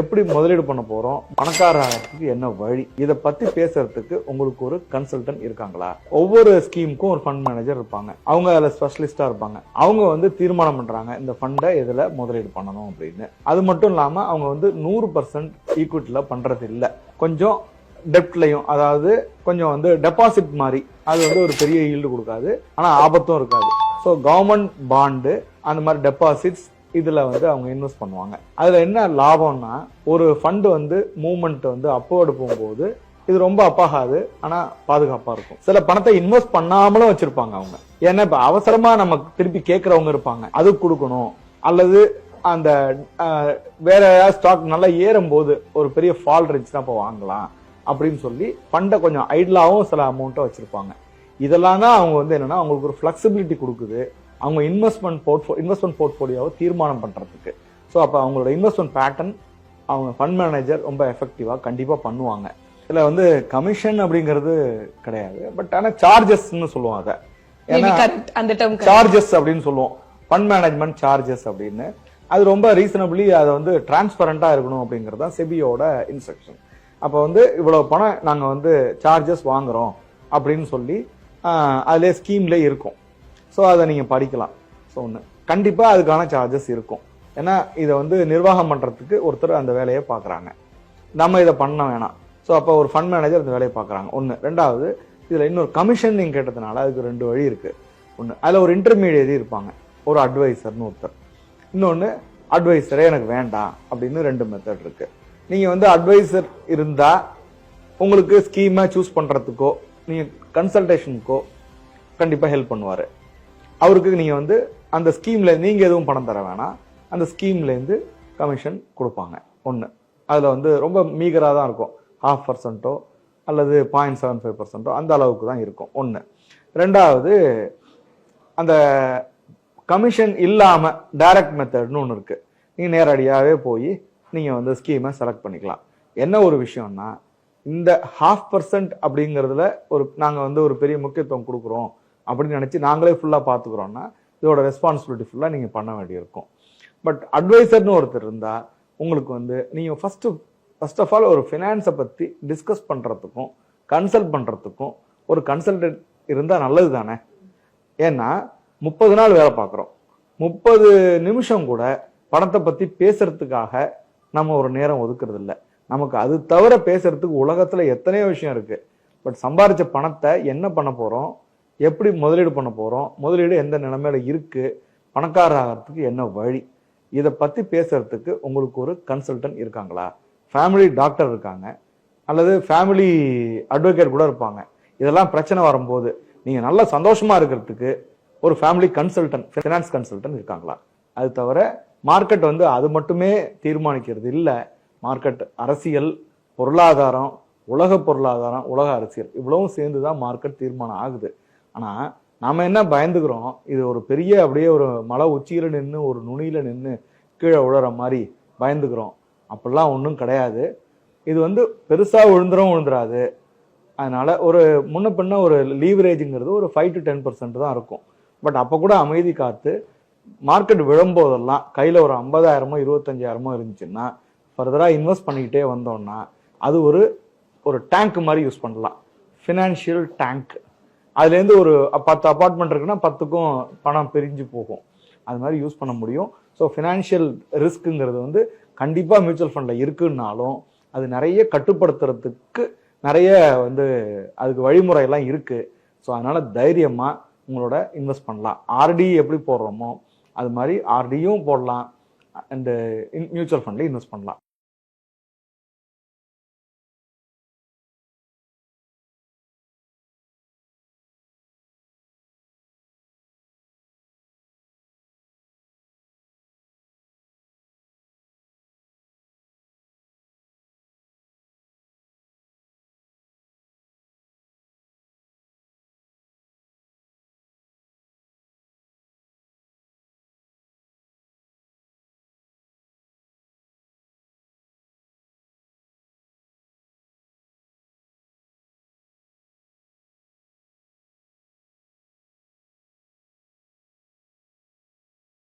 எப்படி முதலீடு பண்ண போறோம்? பணக்கார என்ன வழி? இதை பத்தி பேசுறதுக்கு உங்களுக்கு ஒரு கன்சல்டன்ட் இருக்காங்களா? ஒவ்வொரு ஸ்கீமுக்கும் ஒரு ஃபண்ட் மேனேஜர் இருப்பாங்க. அவங்க அதுல ஸ்பெஷலிஸ்டா இருப்பாங்க. அவங்க வந்து தீர்மானம் பண்றாங்க இந்த ஃபண்டை இதுல முதலீடு பண்ணணும் அப்படின்னு. அது மட்டும் இல்லாம அவங்க வந்து நூறு பர்சன்ட் ஈக்விட்டில பண்றது இல்லை. கொஞ்சம் டெப்ட்லையும் அதாவது கொஞ்சம் வந்து டெபாசிட் மாதிரி. அது வந்து ஒரு பெரிய ஈல்டு கொடுக்காது. ஆனா ஆபத்தும் இருக்காது. ஸோ கவர்மெண்ட் பாண்டு அந்த மாதிரி டெபாசிட்ஸ் இதில் வந்து அவங்க இன்வெஸ்ட் பண்ணுவாங்க. அதில் என்ன லாபம்னா ஒரு ஃபண்டு வந்து மூமெண்ட் வந்து அப்போர்டு போகும்போது இது ரொம்ப அப்பாகாது ஆனால் பாதுகாப்பாக இருக்கும். சில பணத்தை இன்வெஸ்ட் பண்ணாமலும் வச்சிருப்பாங்க அவங்க. ஏன்னா இப்போ அவசரமாக நமக்கு திருப்பி கேட்குறவங்க இருப்பாங்க. அது கொடுக்கணும். அல்லது அந்த வேற ஏதாவது ஸ்டாக் நல்லா ஏறும் போது ஒரு பெரிய ஃபால் இருந்துச்சுன்னா இப்போ வாங்கலாம் அப்படின்னு சொல்லி ஃபண்டை கொஞ்சம் ஐட்லாவும் சில அமௌண்ட்டை வச்சிருப்பாங்க. இதெல்லாம் தான் அவங்க வந்து என்னன்னா அவங்களுக்கு ஒரு ஃபிளெக்சிபிலிட்டி கொடுக்குது. அவங்க இன்வெஸ்ட்மெண்ட் போர்ட்ஃபோ இன்வெஸ்ட்மெண்ட் போர்ட்ஃபோலியோவை தீர்மானம் பண்றதுக்கு. ஸோ அப்போ அவங்களோட இன்வெஸ்ட்மெண்ட் பேட்டர்ன் அவங்க ஃபண்ட் மேனேஜர் ரொம்ப எஃபெக்டிவா கண்டிப்பா பண்ணுவாங்க. இதுல வந்து கமிஷன் அப்படிங்கிறது கிடையாது. பட் ஆனா சார்ஜஸ்ன்னு மேபி ஏன்னா சார்ஜஸ் அப்படின்னு சொல்லுவோம். ஃபண்ட் மேனேஜ்மெண்ட் சார்ஜஸ் அப்படின்னு. அது ரொம்ப ரீசனபிளி அதை வந்து டிரான்ஸ்பரண்டா இருக்கணும் அப்படிங்கிறது தான் செபியோட இன்ஸ்ட்ரக்ஷன் அப்போ வந்து இவ்வளவு பணம் நாங்க வந்து சார்ஜஸ் வாங்குறோம் அப்படின்னு சொல்லி அதுல ஸ்கீம்ல இருக்கும். ஸோ அதை நீங்கள் படிக்கலாம். ஸோ ஒன்று கண்டிப்பாக அதுக்கான சார்ஜஸ் இருக்கும். ஏன்னா இதை வந்து நிர்வாகம் பண்ணுறதுக்கு ஒருத்தர் அந்த வேலையை பார்க்குறாங்க. நம்ம இதை பண்ண வேணாம். ஸோ அப்போ ஒரு ஃபண்ட் மேனேஜர் அந்த வேலையை பார்க்குறாங்க. ஒன்று ரெண்டாவது இதில் இன்னொரு கமிஷன் நீங்கள் கேட்டதுனால அதுக்கு ரெண்டு வழி இருக்குது ஒன்று அதில் ஒரு இன்டர்மீடியரி இருப்பாங்க. ஒரு அட்வைசர்னு ஒருத்தர். இன்னொன்று அட்வைசரே எனக்கு வேண்டாம் அப்படின்னு ரெண்டு மெத்தட் இருக்குது நீங்கள் வந்து அட்வைசர் இருந்தால் உங்களுக்கு ஸ்கீமை சூஸ் பண்ணுறதுக்கோ நீங்கள் கன்சல்டேஷனுக்கோ கண்டிப்பாக ஹெல்ப் பண்ணுவார். அவருக்கு நீங்கள் வந்து அந்த ஸ்கீமில் நீங்கள் எதுவும் பணம் தர வேணாம். அந்த ஸ்கீம்லேருந்து கமிஷன் கொடுப்பாங்க. ஒன்று அதில் வந்து ரொம்ப மீகராக தான் இருக்கும். ஹாஃப் பர்சன்ட்டோ அல்லது பாயிண்ட் செவன் ஃபைவ் பர்சன்ட்டோ அந்த அளவுக்கு தான் இருக்கும். ஒன்று ரெண்டாவது அந்த கமிஷன் இல்லாமல் டைரக்ட் மெத்தட்னு ஒன்று இருக்குது நீங்கள் நேரடியாகவே போய் நீங்கள் வந்து ஸ்கீமை செலக்ட் பண்ணிக்கலாம். என்ன ஒரு விஷயம்னா இந்த ஹாஃப் பர்சன்ட் அப்படிங்கிறதுல ஒரு நாங்கள் வந்து ஒரு பெரிய முக்கியத்துவம் கொடுக்குறோம். அப்படின்னு நினச்சி நாங்களே ஃபுல்லாக பார்த்துக்குறோன்னா இதோட ரெஸ்பான்சிபிலிட்டி ஃபுல்லாக நீங்கள் பண்ண வேண்டியிருக்கும். பட் அட்வைசர்னு ஒருத்தர் இருந்தால் உங்களுக்கு வந்து நீங்கள் ஃபஸ்ட்டு ஃபர்ஸ்ட் ஆஃப் ஆல் ஒரு ஃபினான்ஸை பற்றி டிஸ்கஸ் பண்ணுறதுக்கும் கன்சல்ட் பண்ணுறதுக்கும் ஒரு கன்சல்டன்ட் இருந்தால் நல்லது தானே ஏன்னா முப்பது நாள் வேலை பார்க்குறோம். முப்பது நிமிஷம் கூட பணத்தை பற்றி பேசுறதுக்காக நம்ம ஒரு நேரம் ஒதுக்குறது இல்லை நமக்கு அது தவிர பேசுறதுக்கு உலகத்தில் எத்தனையோ விஷயம் இருக்குது பட் சம்பாரித்த பணத்தை என்ன பண்ண போகிறோம் எப்படி முதலீடு பண்ண போகிறோம் முதலீடு எந்த நிலைமையில இருக்குது பணக்காரர் ஆகிறதுக்கு என்ன வழி? இதை பற்றி பேசுகிறதுக்கு உங்களுக்கு ஒரு கன்சல்டன்ட் இருக்காங்களா? ஃபேமிலி டாக்டர் இருக்காங்க. அல்லது ஃபேமிலி அட்வொகேட் கூட இருப்பாங்க. இதெல்லாம் பிரச்சனை வரும்போது நீங்கள் நல்லா சந்தோஷமாக இருக்கிறதுக்கு ஒரு ஃபேமிலி கன்சல்டன்ட் ஃபினான்ஸ் கன்சல்டன்ட் இருக்காங்களா? அது தவிர மார்க்கெட் வந்து அது மட்டுமே தீர்மானிக்கிறது இல்லை. மார்க்கெட் அரசியல் பொருளாதாரம் உலக பொருளாதாரம் உலக அரசியல் இவ்வளவும் சேர்ந்து தான் மார்க்கெட் தீர்மானம் ஆகுது. ஆனால் நாம என்ன பயந்துக்கிறோம்? இது ஒரு பெரிய அப்படியே ஒரு மலை உச்சியில நின்று ஒரு நுனியில நின்று கீழே விழுற மாதிரி பயந்துக்கிறோம். அப்படிலாம் ஒன்றும் கிடையாது. இது வந்து பெருசாக விழுந்துரும் விழுந்துராது அதனால ஒரு முன்ன பின்ன ஒரு லீவரேஜுங்கிறது ஒரு ஃபைவ் டு டென் பர்சன்ட் தான் இருக்கும். பட் அப்போ கூட அமைதி காத்து மார்க்கெட் விழும்போதெல்லாம் கையில் ஒரு ஐம்பதாயிரமோ இருபத்தஞ்சாயிரமோ இருந்துச்சுன்னா ஃபர்தராக இன்வெஸ்ட் பண்ணிக்கிட்டே வந்தோம்னா அது ஒரு ஒரு டேங்க் மாதிரி யூஸ் பண்ணலாம். ஃபினான்ஷியல் டேங்க் அதுலேருந்து ஒரு பத்து அப்பார்ட்மெண்ட் இருக்குன்னா பத்துக்கும் பணம் பிரிஞ்சு போகும். அது மாதிரி யூஸ் பண்ண முடியும். ஸோ ஃபினான்ஷியல் ரிஸ்க்குங்கிறது வந்து கண்டிப்பாக மியூச்சுவல் ஃபண்டில் இருக்குன்னாலும் அது நிறைய கட்டுப்படுத்துறதுக்கு நிறைய வந்து அதுக்கு வழிமுறையெல்லாம் இருக்குது ஸோ அதனால் தைரியமாக உங்களோட இன்வெஸ்ட் பண்ணலாம். ஆர்டி எப்படி போடுறோமோ அது மாதிரி ஆர்டியும் போடலாம். அண்டு மியூச்சுவல் ஃபண்டில் இன்வெஸ்ட் பண்ணலாம்.